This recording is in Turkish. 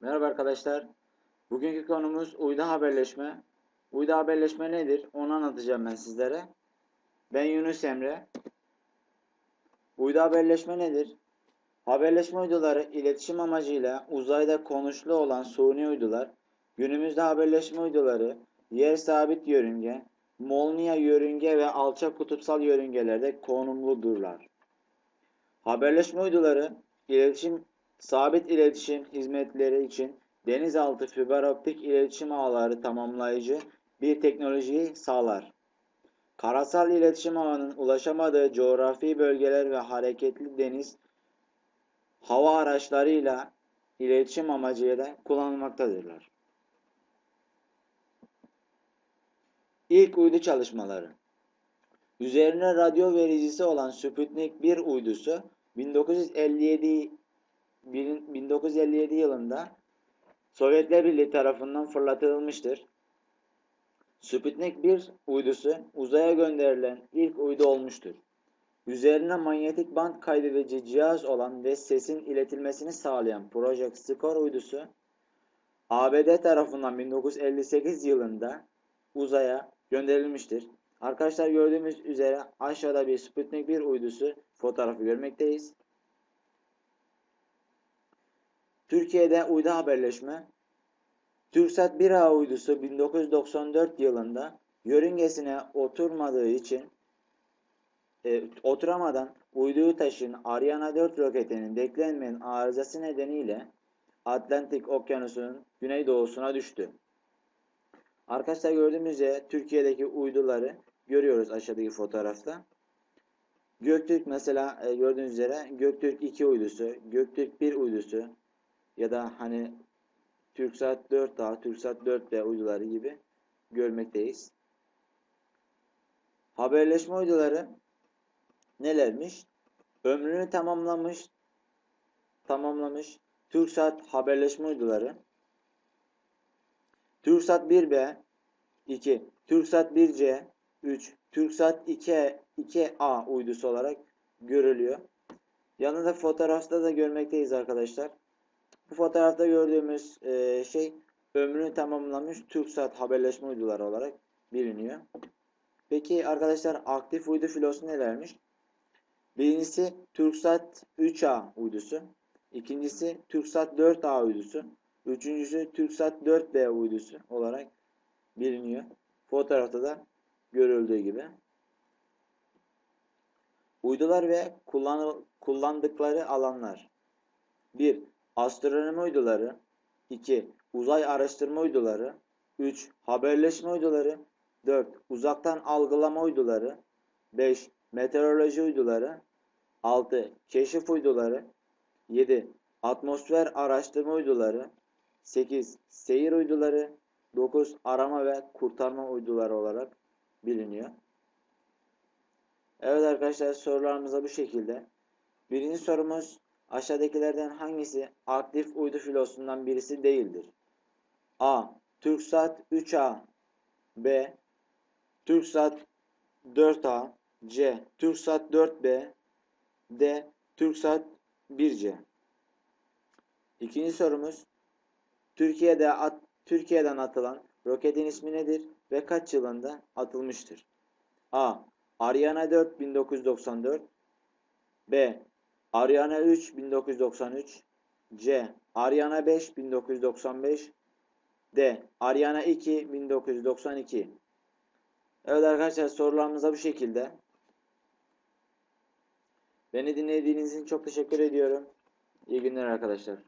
Merhaba arkadaşlar. Bugünkü konumuz uydu haberleşme. Uydu haberleşme nedir? Onu anlatacağım ben sizlere. Ben Yunus Emre. Uydu haberleşme nedir? Haberleşme uyduları iletişim amacıyla uzayda konuşlu olan suni uydular. Günümüzde haberleşme uyduları yer sabit yörünge, molniya yörünge ve alçak kutupsal yörüngelerde konumludurlar. Haberleşme uyduları iletişim sabit iletişim hizmetleri için denizaltı fiber optik iletişim ağları tamamlayıcı bir teknolojiyi sağlar. Karasal iletişim ağının ulaşamadığı coğrafi bölgeler ve hareketli deniz hava araçlarıyla iletişim amacıyla kullanılmaktadırlar. İlk uydu çalışmaları Üzerine radyo vericisi olan Sputnik 1 uydusu 1957 1957 yılında Sovyetler Birliği tarafından fırlatılmıştır. Sputnik 1 uydusu uzaya gönderilen ilk uydu olmuştur. Üzerine manyetik band kaydedici cihaz olan ve sesin iletilmesini sağlayan Project Score uydusu ABD tarafından 1958 yılında uzaya gönderilmiştir. Arkadaşlar gördüğümüz üzere aşağıda bir Sputnik 1 uydusu fotoğrafı görmekteyiz. Türkiye'de uydu haberleşme TürkSat 1A uydusu 1994 yılında yörüngesine oturmadığı için e, oturamadan uyduyu taşıyan Ariane 4 roketinin beklenmeyen arızası nedeniyle Atlantik Okyanusu'nun güneydoğusuna düştü. Arkadaşlar gördüğümüz üzere Türkiye'deki uyduları görüyoruz aşağıdaki fotoğrafta. Göktürk mesela e, gördüğünüz üzere Göktürk 2 uydusu, Göktürk 1 uydusu ya da hani TürkSat 4A, TürkSat 4B uyduları gibi görmekteyiz. Haberleşme uyduları nelermiş? Ömrünü tamamlamış tamamlamış TürkSat haberleşme uyduları TürkSat 1B 2 TürkSat 1C 3 TürkSat 2 2A uydusu olarak görülüyor. Yanında fotoğrafta da görmekteyiz arkadaşlar. Bu fotoğrafta gördüğümüz e, şey ömrünü tamamlamış TürkSat haberleşme uyduları olarak biliniyor. Peki arkadaşlar aktif uydu filosu nelermiş? Birincisi TürkSat 3A uydusu. İkincisi TürkSat 4A uydusu. Üçüncüsü TürkSat 4B uydusu olarak biliniyor. Fotoğrafta da görüldüğü gibi. Uydular ve kullandıkları alanlar. 1. Astronomi uyduları 2. Uzay araştırma uyduları 3. Haberleşme uyduları 4. Uzaktan algılama uyduları 5. Meteoroloji uyduları 6. Keşif uyduları 7. Atmosfer araştırma uyduları 8. Seyir uyduları 9. Arama ve kurtarma uyduları olarak biliniyor. Evet arkadaşlar sorularımız bu şekilde. Birinci sorumuz aşağıdakilerden hangisi aktif uydu filosundan birisi değildir? A. TürkSat 3A B. TürkSat 4A C. TürkSat 4B D. TürkSat 1C İkinci sorumuz Türkiye'de at, Türkiye'den atılan roketin ismi nedir ve kaç yılında atılmıştır? A. Ariane 4 1994 B. Ariane 3 1993 C. Ariane 5 1995 D. Ariane 2 1992 Evet arkadaşlar sorularımız da bu şekilde. Beni dinlediğiniz için çok teşekkür ediyorum. İyi günler arkadaşlar.